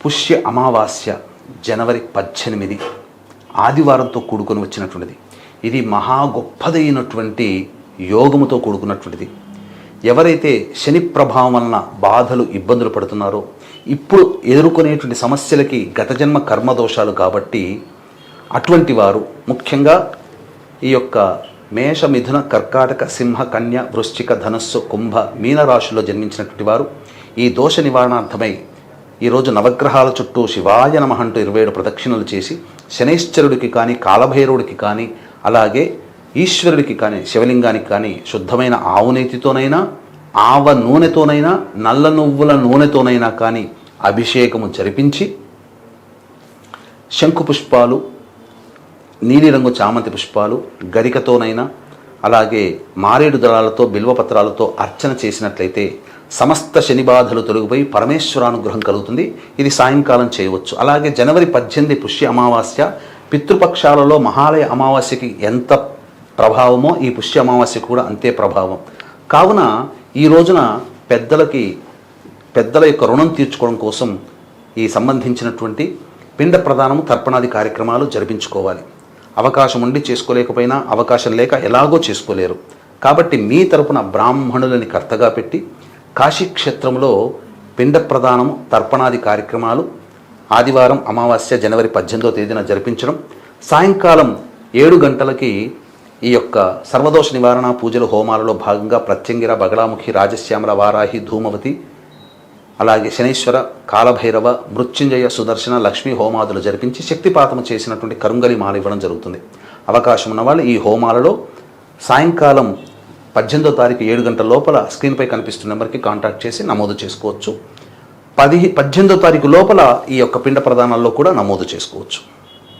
పుష్య అమావాస్య జనవరి పద్దెనిమిది ఆదివారంతో కూడుకొని వచ్చినటువంటిది. ఇది మహా గొప్పదైనటువంటి యోగముతో కూడుకున్నటువంటిది. ఎవరైతే శని ప్రభావం వలన బాధలు ఇబ్బందులు పడుతున్నారో ఇప్పుడు ఎదుర్కొనేటువంటి సమస్యలకి గత జన్మ కర్మదోషాలు కాబట్టి అటువంటి వారు ముఖ్యంగా ఈ యొక్క మేష మిథున కర్కాటక సింహ కన్య వృశ్చిక ధనస్సు కుంభ మీన రాశుల్లో జన్మించినటువంటి వారు ఈ దోష నివారణార్థమై ఈరోజు నవగ్రహాల చుట్టూ శివాయ నమః అంటూ ఇరవై ఏడు ప్రదక్షిణలు చేసి శనైశ్చరుడికి కానీ కాలభైరవుడికి కానీ అలాగే ఈశ్వరుడికి కానీ శివలింగానికి కానీ శుద్ధమైన ఆవు నేతితోనైనా ఆవ నూనెతోనైనా నల్ల నువ్వుల నూనెతోనైనా కానీ అభిషేకము జరిపించి శంకు పుష్పాలు నీలిరంగు చామంతి పుష్పాలు గరికతోనైనా అలాగే మారేడు దళాలతో బిల్వపత్రాలతో అర్చన చేసినట్లయితే సమస్త శని బాధలు తొలగిపోయి పరమేశ్వరానుగ్రహం కలుగుతుంది. ఇది సాయంకాలం చేయవచ్చు. అలాగే జనవరి పద్దెనిమిది పుష్య అమావాస్య పితృపక్షాలలో మహాలయ అమావాస్యకి ఎంత ప్రభావమో ఈ పుష్య అమావాస్య కూడా అంతే ప్రభావం. కావున ఈ రోజున పెద్దలకి పెద్దల యొక్క రుణం తీర్చుకోవడం కోసం ఈ సంబంధించినటువంటి పిండ ప్రదానము తర్పణాది కార్యక్రమాలు జరిపించుకోవాలి. అవకాశం ఉండి చేసుకోలేకపోయినా అవకాశం లేక ఎలాగో చేసుకోలేరు. కాబట్టి మీ తరపున బ్రాహ్మణులని కర్తగా పెట్టి కాశీక్షేత్రంలో పిండ ప్రదానం తర్పణాది కార్యక్రమాలు ఆదివారం అమావాస్య జనవరి పద్దెనిమిదో తేదీన జరిపించడం. సాయంకాలం ఏడు గంటలకి ఈ యొక్క సర్వదోష నివారణ పూజల హోమాలలో భాగంగా ప్రత్యంగిర బగలాముఖి రాజశ్యామల వారాహి ధూమవతి అలాగే శనీశ్వర కాలభైరవ మృత్యుంజయ సుదర్శన లక్ష్మీ హోమాదులు జరిపించి శక్తిపాతము చేసినటువంటి కరుంగలి మాల ఇవ్వడం జరుగుతుంది. అవకాశం ఉన్నవాళ్ళు ఈ హోమాలలో సాయంకాలం పద్దెనిమిదో తారీఖు ఏడు గంటల లోపల స్క్రీన్పై కనిపిస్తున్న నెంబర్కి కాంటాక్ట్ చేసి నమోదు చేసుకోవచ్చు. పది పద్దెనిమిదో తారీఖు లోపల ఈ యొక్క పిండ ప్రదానాల్లో కూడా నమోదు చేసుకోవచ్చు.